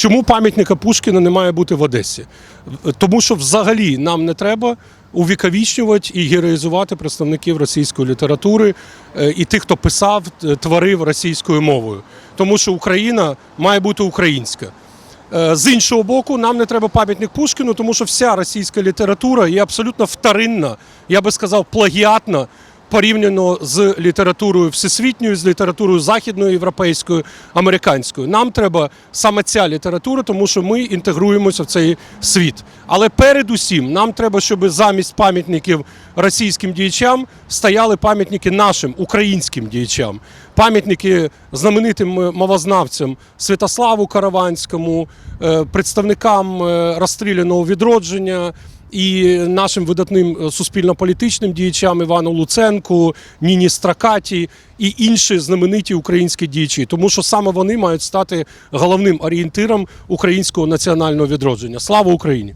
Чому пам'ятника Пушкіна не має бути в Одесі? Тому що взагалі нам не треба увіковічнювати і героїзувати представників російської літератури е, і тих, хто писав, творив російською мовою. Тому що Україна має бути українська. Е, З іншого боку, нам не треба пам'ятник Пушкіну, тому що вся російська література є абсолютно вторинна, я би сказав, плагіатна порівняно з літературою всесвітньою, з літературою західною, європейською, американською. Нам треба саме ця література, тому що ми інтегруємося в цей світ. Але передусім нам треба, щоб замість пам'ятників російським діячам стояли пам'ятники нашим українським діячам. Пам'ятники знаменитим е, мовознавцям Святославу Караванському, е, представникам е, розстріляного відродження і нашим видатним е, суспільно-політичним діячам Івану Луценку, Ніні Стракаті і інші знамениті українські діячі, тому що саме вони мають стати головним орієнтиром українського національного відродження. Слава Україні!